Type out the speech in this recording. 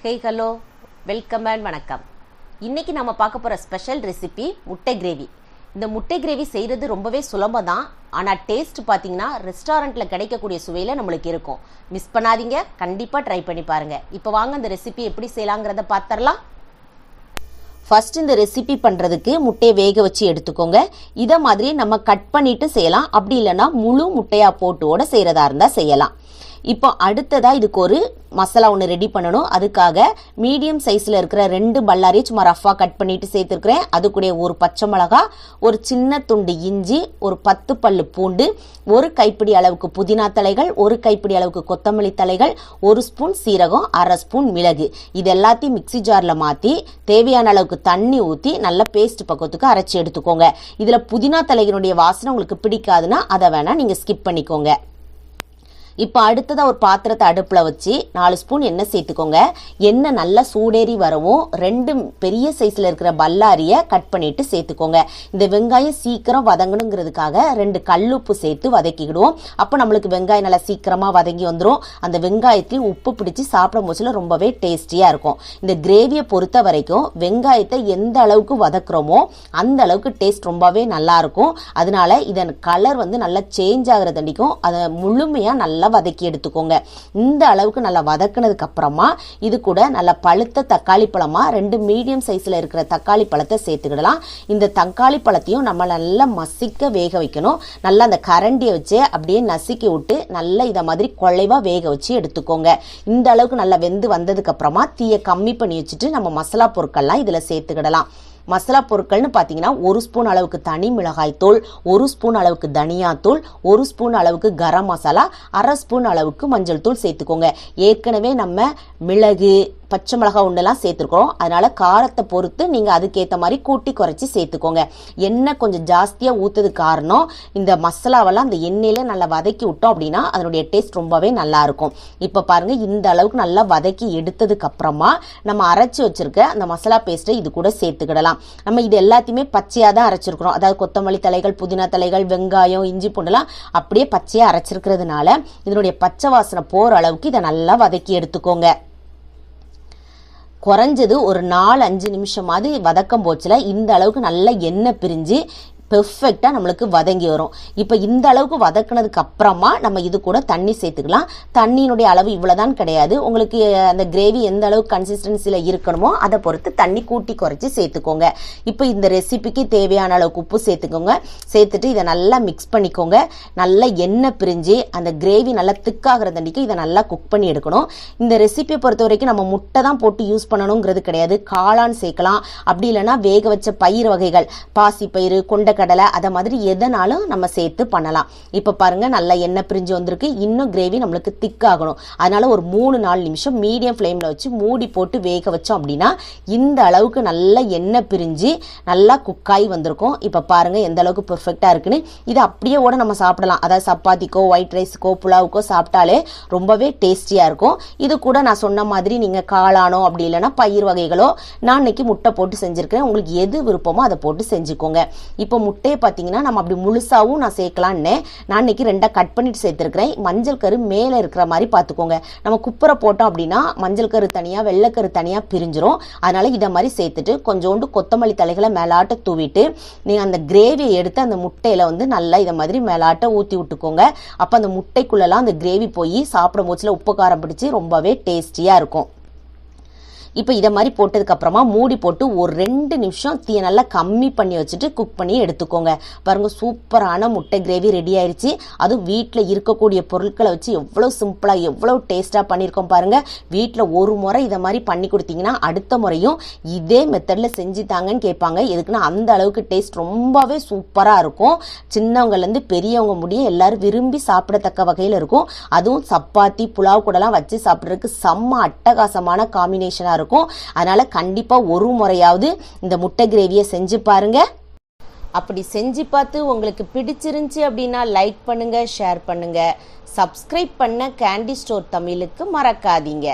Hey hello welcome and வணக்கம். இன்னைக்கு நம்ம பார்க்க போகிற ஸ்பெஷல் ரெசிபி முட்டை கிரேவி இந்த முட்டை கிரேவி செய்கிறது ரொம்பவே சுலபம் தான் ஆனால் டேஸ்ட் பார்த்தீங்கன்னா ரெஸ்டாரண்ட்டில் கிடைக்கக்கூடிய சுவையில் நம்மளுக்கு இருக்கும். மிஸ் பண்ணாதீங்க. கண்டிப்பாக ட்ரை பண்ணி பாருங்கள் இப்போ வாங்க இந்த ரெசிபி எப்படி செய்யலாங்கிறத பார்த்துடலாம் ஃபர்ஸ்ட் இந்த ரெசிபி பண்ணுறதுக்கு முட்டையை வேக வச்சு எடுத்துக்கோங்க. இதை மாதிரி நம்ம கட் பண்ணிட்டு செய்யலாம். அப்படி இல்லைன்னா முழு முட்டையாக போட்டுவோட செய்கிறதா இருந்தால் செய்யலாம். இப்போ அடுத்ததாக இதுக்கு ஒரு மசாலா ஒன்று ரெடி பண்ணணும். அதுக்காக மீடியம் சைஸில் இருக்கிற ரெண்டு பல்லாரி சும்மா ரஃபாக கட் பண்ணிட்டு சேர்த்துருக்கிறேன். அது கூட ஒரு பச்சை மிளகா ஒரு சின்ன துண்டு இஞ்சி ஒரு பத்து பல்லு பூண்டு ஒரு கைப்பிடி அளவுக்கு புதினா தலைகள் ஒரு கைப்பிடி அளவுக்கு கொத்தமல்லி தலைகள் ஒரு ஸ்பூன் சீரகம் அரை ஸ்பூன் மிளகு. இது எல்லாத்தையும் மிக்ஸி ஜாரில் மாற்றி தேவையான அளவுக்கு தண்ணி ஊற்றி நல்ல பேஸ்ட் பக்கத்துக்கு அரைச்சி எடுத்துக்கோங்க. இதில் புதினா தலைகளுடைய வாசனை உங்களுக்கு பிடிக்காதுன்னா அதை வேணால் நீங்கள் ஸ்கிப் பண்ணிக்கோங்க. இப்போ அடுத்ததாக ஒரு பாத்திரத்தை அடுப்பில் வச்சு நாலு ஸ்பூன் எண்ணெய் சேர்த்துக்கோங்க. எண்ணெய் நல்லா சூடேறி வரவும் ரெண்டு பெரிய சைஸில் இருக்கிற பல்லாரியை கட் பண்ணிவிட்டு சேர்த்துக்கோங்க. இந்த வெங்காயம் சீக்கிரம் வதங்கணுங்கிறதுக்காக ரெண்டு கல்லுப்பு சேர்த்து வதக்கிக்கிடுவோம். அப்போ நம்மளுக்கு வெங்காயம் நல்லா சீக்கிரமாக வதங்கி வந்துடும் அந்த வெங்காயத்துலேயும் உப்பு பிடிச்சி சாப்பிடும் போச்சுல ரொம்பவே டேஸ்டியாக இருக்கும். இந்த கிரேவியை பொறுத்த வரைக்கும் வெங்காயத்தை எந்த அளவுக்கு வதக்குறோமோ அந்த அளவுக்கு டேஸ்ட் ரொம்பவே நல்லாயிருக்கும் அதனால இதன் கலர் வந்து நல்லா சேஞ்ச் ஆகிற தண்டிக்கும் அதை முழுமையாக நல்லா நல்லா வதக்கி எடுத்துக்கோங்க. இந்த அளவுக்கு நல்லா வதக்குனதுக்கு அப்புறமா இது கூட நல்லா பழுத்த தக்காளி பழமாக ரெண்டு மீடியம் சைஸில் இருக்கிற தக்காளி பழத்தை சேர்த்துக்கிடலாம். இந்த தக்காளி பழத்தையும் நம்ம நல்லா மசிக்க வேக வைக்கணும். நல்லா அந்த கரண்டியை வச்சு அப்படியே நசுக்கி விட்டு நல்லா இதை மாதிரி குழைவா வேக வச்சு எடுத்துக்கோங்க. இந்த அளவுக்கு நல்லா வெந்து வந்ததுக்கு அப்புறமா தீயை கம்மி பண்ணி வச்சுட்டு நம்ம மசாலா பொருட்கள்லாம் இதில் சேர்த்துக்கிடலாம். மசாலா பொருட்கள்னு பார்த்தீங்கன்னா ஒரு ஸ்பூன் அளவுக்கு தனி மிளகாய் தூள் ஒரு ஸ்பூன் அளவுக்கு தனியாத்தூள் ஒரு ஸ்பூன் அளவுக்கு கரம் மசாலா அரை ஸ்பூன் அளவுக்கு மஞ்சள் தூள் சேர்த்துக்கோங்க. ஏற்கனவே நம்ம மிளகு பச்சை மிளகா ஒன்றுலாம் சேர்த்துருக்குறோம் அதனால் காரத்தை பொறுத்து நீங்கள் அதுக்கேற்ற மாதிரி கூட்டி குறைச்சி சேர்த்துக்கோங்க. எண்ணெய் கொஞ்சம் ஜாஸ்தியாக ஊற்றுறது காரணம் இந்த மசாலாவெல்லாம் அந்த எண்ணெயில் நல்லா வதக்கி விட்டோம் அப்படின்னா அதனுடைய டேஸ்ட் ரொம்பவே நல்லாயிருக்கும் இப்போ பாருங்கள் இந்த அளவுக்கு நல்லா வதக்கி எடுத்ததுக்கப்புறமா நம்ம அரைச்சி வச்சிருக்க அந்த மசாலா பேஸ்ட்டை இது கூட சேர்த்துக்கிடலாம். நம்ம இது எல்லாத்தையுமே பச்சையாக தான் அரைச்சிருக்கிறோம். அதாவது கொத்தமல்லி தலைகள் புதினா தலைகள் வெங்காயம் இஞ்சி பூண்டுலாம் அப்படியே பச்சையாக அரைச்சிருக்கிறதுனால இதனுடைய பச்சை வாசனை போகிற அளவுக்கு இதை நல்லா வதக்கி எடுத்துக்கோங்க. குறைஞ்சது ஒரு நாலு அஞ்சு நிமிஷமாவது வதக்கம் போச்சுல இந்த அளவுக்கு நல்ல எண்ணெய் பிரிஞ்சு பெர்ஃபெக்டாக நம்மளுக்கு வதங்கி வரும். இப்போ இந்த அளவுக்கு வதக்குனதுக்கு அப்புறமா நம்ம இது கூட தண்ணி சேர்த்துக்கலாம். தண்ணியினுடைய அளவு இவ்வளோதான் கிடையாது. உங்களுக்கு அந்த கிரேவி எந்த அளவுக்கு கன்சிஸ்டன்சியில் இருக்கணுமோ அதை பொறுத்து தண்ணி கூட்டி குறைச்சி சேர்த்துக்கோங்க. இப்போ இந்த ரெசிபிக்கு தேவையான அளவுக்கு உப்பு சேர்த்துக்கோங்க. சேர்த்துட்டு இதை நல்லா மிக்ஸ் பண்ணிக்கோங்க. நல்லா எண்ணெய் பிரிஞ்சு அந்த கிரேவி நல்லா திக்காகிற தண்டிக்கு இதை நல்லா குக் பண்ணி எடுக்கணும். இந்த ரெசிபியை பொறுத்த வரைக்கும் நம்ம முட்டை தான் போட்டு யூஸ் பண்ணணுங்கிறது கிடையாது. காளான் சேர்க்கலாம். அப்படி இல்லைன்னா வேக வச்ச பயிர் வகைகள். பாசிப்பயிறு கொண்ட கடலை அதை மாதிரி எதனாலும் நம்ம சேர்த்து பண்ணலாம். இப்போ பாருங்க நல்லா எண்ணெய் பிரிஞ்சு வந்திருக்கு. இன்னும் கிரேவி நம்மளுக்கு திக்காகணும் அதனால ஒரு மூணு நாலு நிமிஷம் மீடியம் ஃப்ளேமில் வச்சு மூடி போட்டு வேக வச்சோம் அப்படின்னா இந்த அளவுக்கு நல்லா எண்ணெய் பிரிஞ்சு நல்லா குக்காய் வந்திருக்கும். இப்போ பாருங்க எந்த அளவுக்கு பெர்ஃபெக்டாக இருக்குன்னு. இது அப்படியே கூட நம்ம சாப்பிடலாம். அதாவது சப்பாத்திக்கோ ஒயிட் ரைஸுக்கோ புலாவுக்கோ சாப்பிட்டாலே ரொம்பவே டேஸ்டியாக இருக்கும். இது கூட நான் சொன்ன மாதிரி நீங்கள் காளானோ அப்படி இல்லைன்னா பயிர் வகைகளோ நான் இன்னைக்கு முட்டை போட்டு செஞ்சுருக்கேன் உங்களுக்கு எது விருப்பமோ அதை போட்டு செஞ்சுக்கோங்க. இப்போ முட்டையை பார்த்தீங்கன்னா நம்ம அப்படி முழுசாகவும் நான் சேர்க்கலான்னு நான் இன்னைக்கு ரெண்டாக கட் பண்ணிட்டு சேர்த்துருக்கிறேன். மஞ்சள் கரு மேலே இருக்கிற மாதிரி பார்த்துக்கோங்க. நம்ம குப்பரை போட்டோம் அப்படின்னா மஞ்சள் கரு தனியாக வெள்ளைக்கரு தனியாக பிரிஞ்சிரும். அதனால் இதை மாதிரி சேர்த்துட்டு கொஞ்சோண்டு கொத்தமல்லி தலைகளை மேலாட்ட தூவிட்டு நீங்கள் அந்த கிரேவியை எடுத்து அந்த முட்டையில் வந்து நல்லா இதை மாதிரி மேலாட்ட ஊற்றி விட்டுக்கோங்க. அப்போ அந்த முட்டைக்குள்ளெல்லாம் அந்த கிரேவி போய் சாப்பிடும் போச்சில் உப்பு காரம் பிடிச்சி ரொம்பவே டேஸ்டியாக இருக்கும். இப்போ இதை மாதிரி போட்டதுக்கப்புறமா மூடி போட்டு ஒரு ரெண்டு நிமிஷம் தீயை நல்லா கம்மி பண்ணி வச்சுட்டு குக் பண்ணி எடுத்துக்கோங்க. பாருங்கள் சூப்பரான முட்டை கிரேவி ரெடி ஆயிடுச்சு அதுவும் வீட்டில் இருக்கக்கூடிய பொருட்களை வச்சு எவ்வளோ சிம்பிளாக எவ்வளோ டேஸ்ட்டாக பண்ணியிருக்கோம் பாருங்கள் வீட்டில் ஒரு முறை இதை மாதிரி பண்ணி கொடுத்தீங்கன்னா அடுத்த முறையும் இதே மெத்தடில் செஞ்சு தாங்கன்னு கேட்பாங்க. எதுக்குன்னா அந்த அளவுக்கு டேஸ்ட் ரொம்பவே சூப்பராக இருக்கும். சின்னவங்கலேருந்து பெரியவங்க முடிய எல்லாரும் விரும்பி சாப்பிடத்தக்க வகையில் இருக்கும். அதுவும் சப்பாத்தி புலாவ் கூடலாம் வச்சு சாப்பிட்றதுக்கு செம்ம அட்டகாசமான காம்பினேஷனாக இருக்கும். இருக்கும். அதனால் கண்டிப்பாக ஒரு முறையாவது இந்த முட்டை கிரேவியை செஞ்சு பாருங்கள் அப்படி செஞ்சு பார்த்து உங்களுக்கு பிடிச்சிருந்துச்சி அப்படின்னா லைக் பண்ணுங்கள் ஷேர் பண்ணுங்கள் சப்ஸ்கிரைப் பண்ண கேண்டி ஸ்டோர் தமிழுக்கு மறக்காதீங்க.